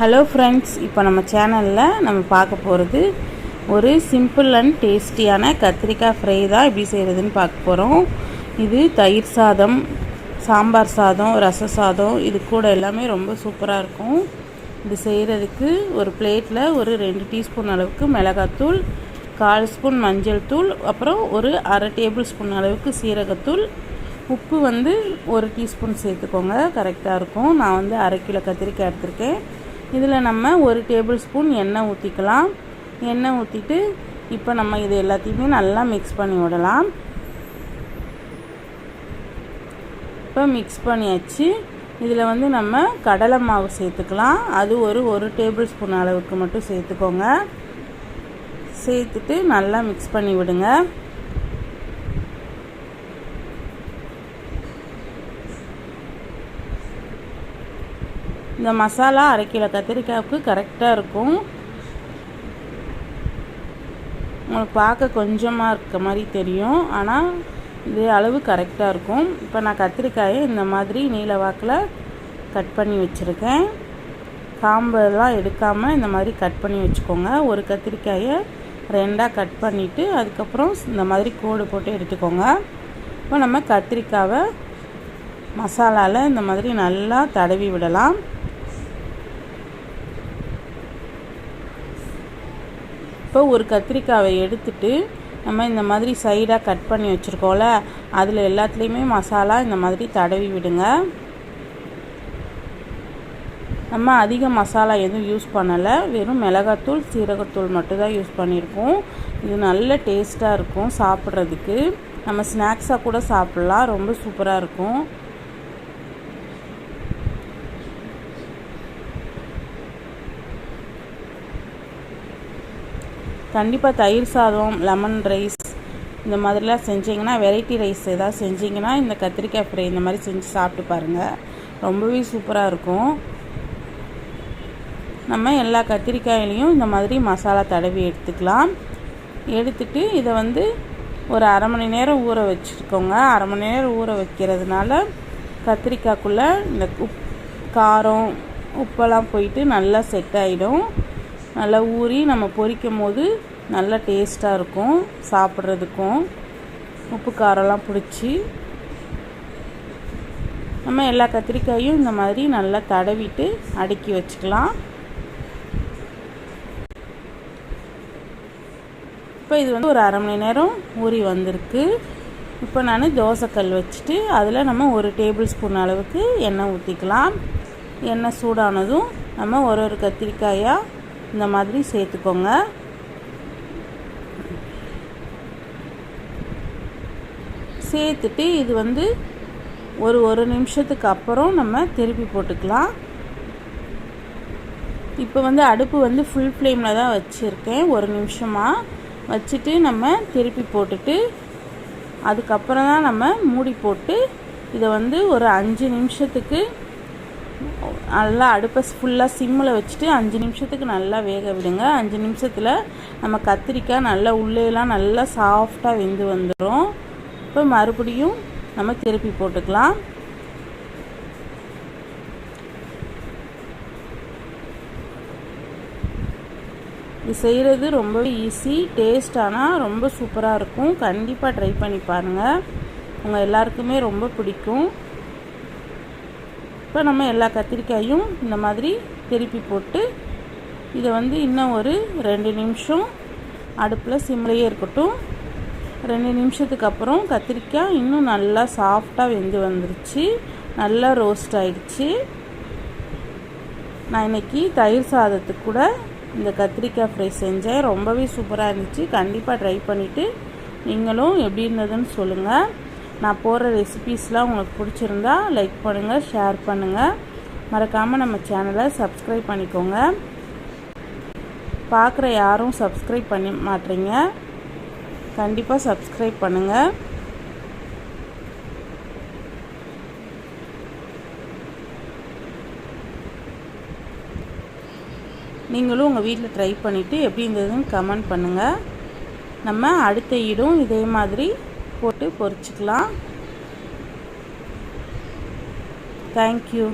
Hello friends இப்போ நம்ம சேனலில் நம்ம பார்க்க போகிறது ஒரு சிம்பிள் அண்ட் டேஸ்டியான கத்திரிக்காய் ஃப்ரை தான் எப்படி செய்கிறதுன்னு பார்க்க போகிறோம் இது தயிர் சாதம் சாம்பார் சாதம் ரச சாதம் இது கூட எல்லாமே ரொம்ப சூப்பராக இருக்கும். இது செய்கிறதுக்கு ஒரு பிளேட்டில் ஒரு ரெண்டு டீஸ்பூன் அளவுக்கு மிளகாத்தூள் கால் ஸ்பூன் மஞ்சள் தூள் அப்புறம் ஒரு அரை டேபிள் ஸ்பூன் அளவுக்கு சீரகத்தூள். உப்பு வந்து ஒரு டீஸ்பூன் சேர்த்துக்கோங்க கரெக்டாக இருக்கும். நான் வந்து அரை கிலோ கத்திரிக்காய் எடுத்திருக்கேன். இதில் நம்ம ஒரு டேபிள் ஸ்பூன் எண்ணெய் ஊற்றிக்கலாம். எண்ணெய் ஊற்றிட்டு இப்போ நம்ம இது எல்லாத்தையுமே நல்லா மிக்ஸ் பண்ணி விடலாம். இப்போ மிக்ஸ் பண்ணியாச்சு. இதில் வந்து நம்ம கடலை மாவு சேர்த்துக்கலாம். அது ஒரு ஒரு டேபிள் ஸ்பூன் அளவுக்கு மட்டும் சேர்த்துக்கோங்க. சேர்த்துட்டு நல்லா மிக்ஸ் பண்ணி விடுங்க. இந்த மசாலா அரை கிலோ கத்திரிக்காய்க்கு கரெக்டாக இருக்கும். உங்களுக்கு பார்க்க கொஞ்சமாக இருக்க மாதிரி தெரியும். ஆனால் இது அளவு கரெக்டாக இருக்கும். இப்போ நான் கத்திரிக்காயை இந்த மாதிரி நீல வாக்கில் கட் பண்ணி வச்சுருக்கேன். காம்பெல்லாம் எடுக்காமல் இந்த மாதிரி கட் பண்ணி வச்சுக்கோங்க. ஒரு கத்திரிக்காயை ரெண்டாக கட் பண்ணிவிட்டு அதுக்கப்புறம் இந்த மாதிரி கோடு போட்டு எடுத்துக்கோங்க. இப்போ நம்ம கத்திரிக்காவை மசாலாவில் இந்த மாதிரி நல்லா தடவி விடலாம். இப்போ ஒரு கத்திரிக்காவை எடுத்துட்டு நம்ம இந்த மாதிரி சைடாக கட் பண்ணி வச்சுருக்கோம்ல அதில் எல்லாத்துலேயுமே மசாலா இந்த மாதிரி தடவி விடுங்க. நம்ம அதிக மசாலா எதுவும் யூஸ் பண்ணலை. வெறும் மிளகாத்தூள் சீரகத்தூள் மட்டும்தான் யூஸ் பண்ணியிருக்கோம் இது நல்ல டேஸ்ட்டாக இருக்கும் சாப்பிட்றதுக்கு. நம்ம ஸ்நாக்ஸாக கூட சாப்பிட்லாம். ரொம்ப சூப்பராக இருக்கும். கண்டிப்பாக தயிர் சாதம் லெமன் ரைஸ் இந்த மாதிரிலாம் செஞ்சிங்கன்னா வெரைட்டி ரைஸ் ஏதாவது செஞ்சிங்கன்னா இந்த கத்திரிக்காய் ஃப்ரை இந்த மாதிரி செஞ்சு சாப்பிட்டு பாருங்கள் ரொம்பவே சூப்பராக இருக்கும். நம்ம எல்லா கத்திரிக்காயிலையும் இந்த மாதிரி மசாலா தடவி எடுத்துக்கலாம். எடுத்துட்டு இதை வந்து ஒரு அரை மணி நேரம் ஊற வச்சுருக்கோங்க அரை மணி நேரம் ஊற வைக்கிறதுனால கத்திரிக்காய்க்குள்ளே இந்த உப் காரம் உப்பெல்லாம் போயிட்டு நல்லா செட் ஆகிடும் நல்லா ஊறி நம்ம பொரிக்கும் போது நல்லா டேஸ்ட்டாக இருக்கும் சாப்பிட்றதுக்கும். உப்பு காரம்லாம் பிடிச்சி நம்ம எல்லா கத்திரிக்காயும் இந்த மாதிரி நல்லா தடவிட்டு அடுக்கி வச்சுக்கலாம். இப்போ இது வந்து ஒரு அரை மணி நேரம் ஊறி வந்திருக்கு. இப்போ நான் தோசைக்கல் வச்சுட்டு அதில் நம்ம ஒரு டேபிள் ஸ்பூன் அளவுக்கு எண்ணெய் ஊற்றிக்கலாம் எண்ணெய் சூடானதும் நம்ம ஒரு ஒரு கத்திரிக்காயாக இந்த மாதிரி சேர்த்துக்கோங்க. சேர்த்துட்டு இது வந்து ஒரு ஒரு நிமிஷத்துக்கு அப்புறம் நம்ம திருப்பி போட்டுக்கலாம். இப்போ வந்து அடுப்பு வந்து ஃபுல் ஃப்ளேமில் தான் வச்சுருக்கேன். ஒரு நிமிஷமாக வச்சுட்டு நம்ம திருப்பி போட்டுட்டு அதுக்கப்புறம் தான் நம்ம மூடி போட்டு இதை வந்து ஒரு அஞ்சு நிமிஷத்துக்கு நல்லா அடுப்பை ஃபுல்லாக சிம்மில் வச்சுட்டு அஞ்சு நிமிஷத்துக்கு நல்லா வேக விடுங்க. அஞ்சு நிமிஷத்தில் நம்ம கத்திரிக்காய் நல்லா உள்ளேலாம் நல்லா சாஃப்டாக வெந்து வந்துடும் இப்போ மறுபடியும் நம்ம திருப்பி போட்டுக்கலாம். இது செய்கிறது ரொம்பவே ஈஸி டேஸ்ட் ஆனால் ரொம்ப சூப்பராக இருக்கும். கண்டிப்பாக ட்ரை பண்ணி பாருங்கள் உங்கள் எல்லாருக்குமே ரொம்ப பிடிக்கும். இப்போ நம்ம எல்லா கத்திரிக்காயும் இந்த மாதிரி திருப்பி போட்டு இதை வந்து இன்னும் ஒரு ரெண்டு நிமிஷம் அடுப்பில் சிம்லேயே இருக்கட்டும். ரெண்டு நிமிஷத்துக்கு அப்புறம் கத்திரிக்காய் இன்னும் நல்லா சாஃப்டாக வெந்து வந்துருச்சு. நல்லா ரோஸ்ட் ஆயிடுச்சு. நான் இன்றைக்கி தயிர் சாதத்துக்கு கூட இந்த கத்திரிக்காய் ஃப்ரை செஞ்சேன். ரொம்பவே சூப்பராக இருந்துச்சு. கண்டிப்பாக ட்ரை பண்ணிவிட்டு நீங்களும் எப்படி இருந்ததுன்னு சொல்லுங்கள் நான் போடுற ரெசிபீஸ்லாம் உங்களுக்கு பிடிச்சிருந்தா லைக் பண்ணுங்கள் ஷேர் பண்ணுங்கள் மறக்காமல் நம்ம சேனலை சப்ஸ்கிரைப் பண்ணிக்கோங்க. பார்க்குற யாரும் சப்ஸ்கிரைப் பண்ணி மாட்டீங்க. கண்டிப்பாக சப்ஸ்கிரைப் பண்ணுங்கள் நீங்களும் உங்கள் வீட்டில் ட்ரை பண்ணிவிட்டு எப்படி இருந்ததுன்னு கமெண்ட் பண்ணுங்கள் நம்ம அடுத்த ஈடும் இதே மாதிரி போட்டு பொரிச்சுக்கலாம். தேங்க்யூ